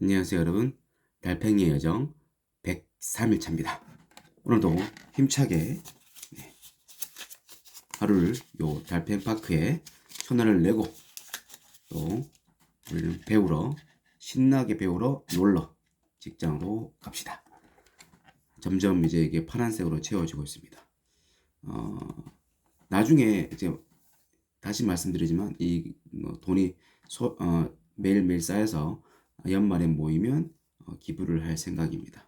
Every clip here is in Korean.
안녕하세요 여러분. 달팽이의 여정 103일차입니다. 오늘도 힘차게 네, 하루를 요 달팽파크에 손을 내고 또 우리는 배우러 신나게 배우러 놀러 직장으로 갑시다. 점점 이제 이게 파란색으로 채워지고 있습니다. 어, 나중에 이제 다시 말씀드리지만 이 어, 돈이 소- 어, 매일매일 쌓여서 연말에 모이면 어, 기부를 할 생각입니다.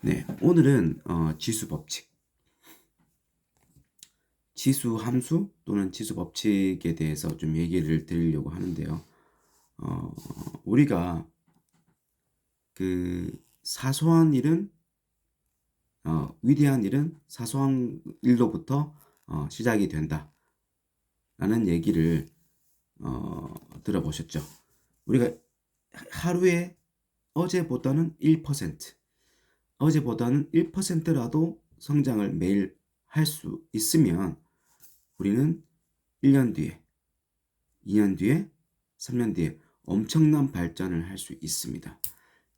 네, 오늘은 어, 지수 법칙, 지수 함수 또는 지수 법칙에 대해서 좀 얘기를 드리려고 하는데요. 어, 우리가 그 사소한 일은 어, 위대한 일은 사소한 일로부터 어, 시작이 된다. 라는 얘기를 어, 들어보셨죠? 우리가 하루에 어제보다는 1%, 어제보다는 1%라도 성장을 매일 할 수 있으면 우리는 1년 뒤에, 2년 뒤에, 3년 뒤에 엄청난 발전을 할 수 있습니다.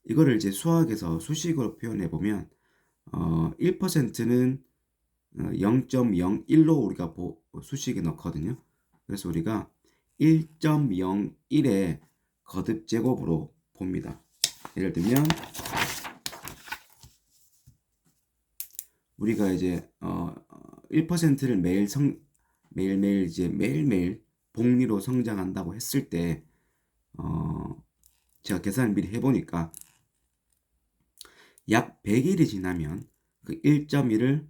이거를 이제 수학에서 수식으로 표현해 보면 어, 1%는 0.01로 우리가 보- 수식에 넣거든요. 그래서 우리가 1.01의 거듭 제곱으로 봅니다. 예를 들면 우리가 이제 어 1%를 매일 성 매일매일 이제 매일매일 복리로 성장한다고 했을 때 어, 제가 계산을 미리 해보니까 약 100일이 지나면 그 1.1을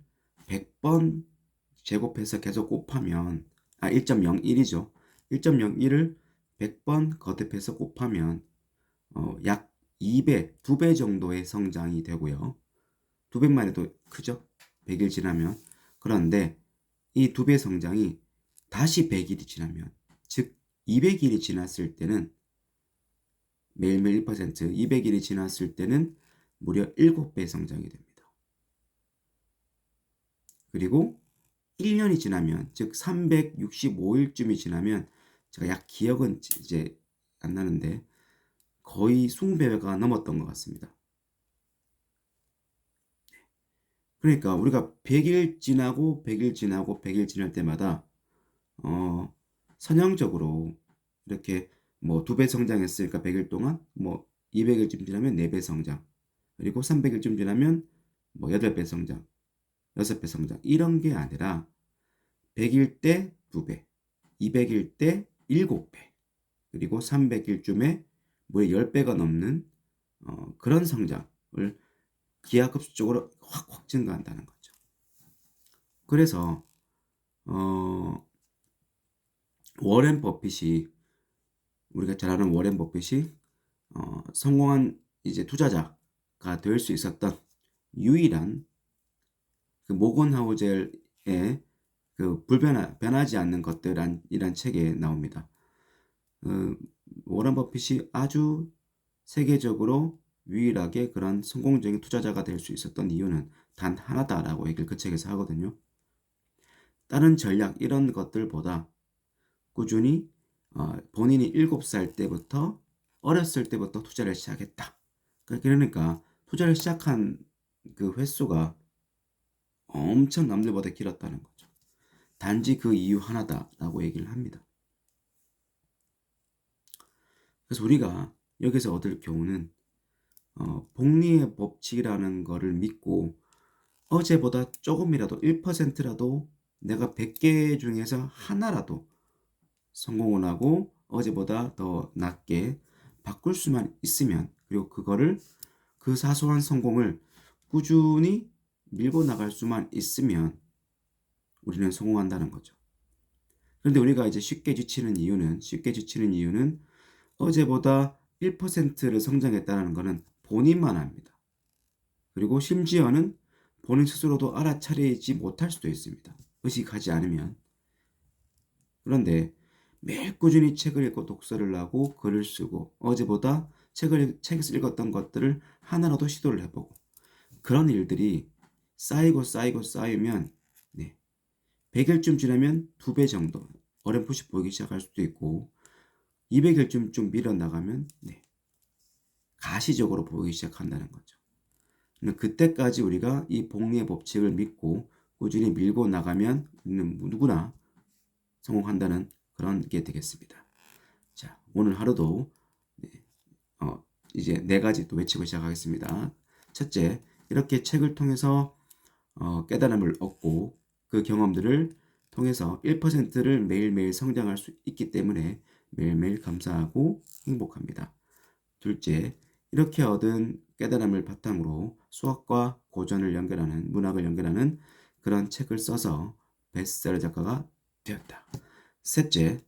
100번 제곱해서 계속 곱하면 아 1.01이죠. 1.01을 100번 거듭해서 곱하면 어, 약 2배, 2배 정도의 성장이 되고요. 2배만 해도 크죠? 100일 지나면. 그런데 이 2배 성장이 다시 100일이 지나면, 즉 200일이 지났을 때는 매일매일 1%, 200일이 지났을 때는 무려 7배 성장이 됩니다. 그리고 1년이 지나면, 즉 365일쯤이 지나면 제가 약 기억은 이제 안 나는데 거의 20배가 넘었던 것 같습니다. 그러니까 우리가 100일 지나고 100일 지나고 100일 지날 때마다 어 선형적으로 이렇게 뭐 두 배 성장했으니까 100일 동안 뭐 200일쯤 지나면 4배 성장 그리고 300일쯤 지나면 뭐 8배 성장 6배 성장 이런 게 아니라 100일 때 2배 200일 때 7배 그리고 300일쯤에 무려 10배가 넘는 어, 그런 성장을 기하급수적으로 확확 증가한다는 거죠. 그래서 어, 워렌 버핏이 우리가 잘 아는 워렌 버핏이 어, 성공한 이제 투자자가 될 수 있었던 유일한 그 모건 하우젤의 그 불변하 변하지 않는 것들이란 책에 나옵니다. 어, 워런 버핏이 아주 세계적으로 유일하게 그런 성공적인 투자자가 될 수 있었던 이유는 단 하나다라고 얘기를 그 책에서 하거든요. 다른 전략 이런 것들보다 꾸준히 어, 본인이 7살 때부터 어렸을 때부터 투자를 시작했다. 그러니까 투자를 시작한 그 횟수가 엄청 남들보다 길었다는 거죠. 단지 그 이유 하나다라고 얘기를 합니다. 그래서 우리가 여기서 얻을 교훈은 어, 복리의 법칙이라는 거를 믿고 어제보다 조금이라도 1%라도 내가 100개 중에서 하나라도 성공을 하고 어제보다 더 낮게 바꿀 수만 있으면 그리고 그거를 그 사소한 성공을 꾸준히 밀고 나갈 수만 있으면 우리는 성공한다는 거죠. 그런데 우리가 이제 쉽게 지치는 이유는 쉽게 지치는 이유는 어제보다 1%를 성장했다는 것은 본인만 압니다. 그리고 심지어는 본인 스스로도 알아차리지 못할 수도 있습니다. 의식하지 않으면. 그런데 매일 꾸준히 책을 읽고 독서를 하고 글을 쓰고 어제보다 책을 책에서 읽었던 것들을 하나라도 시도를 해보고 그런 일들이 쌓이고 쌓이고 쌓이면 네. 100일쯤 지나면 두 배 정도 어렴풋이 보이기 시작할 수도 있고 200일쯤 좀 밀어 나가면 네. 가시적으로 보이기 시작한다는 거죠. 그때까지 우리가 이 복리의 법칙을 믿고 꾸준히 밀고 나가면 누구나 성공한다는 그런 게 되겠습니다. 자, 오늘 하루도 네, 어, 이제 네 가지 또 외치고 시작하겠습니다. 첫째, 이렇게 책을 통해서 어, 깨달음을 얻고 그 경험들을 통해서 1%를 매일매일 성장할 수 있기 때문에 매일매일 감사하고 행복합니다. 둘째, 이렇게 얻은 깨달음을 바탕으로 수학과 고전을 연결하는 문학을 연결하는 그런 책을 써서 베스트셀러 작가가 되었다. 셋째,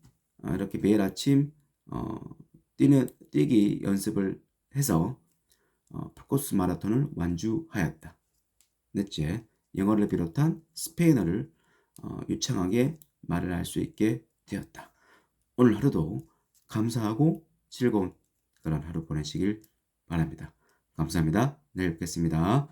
어, 이렇게 매일 아침 어, 뛰는 뛰기 연습을 해서 어, 풀코스 마라톤을 완주하였다. 넷째, 영어를 비롯한 스페인어를 어, 유창하게 말을 할 수 있게 되었다. 오늘 하루도 감사하고 즐거운 그런 하루 보내시길 바랍니다. 감사합니다. 내일 뵙겠습니다.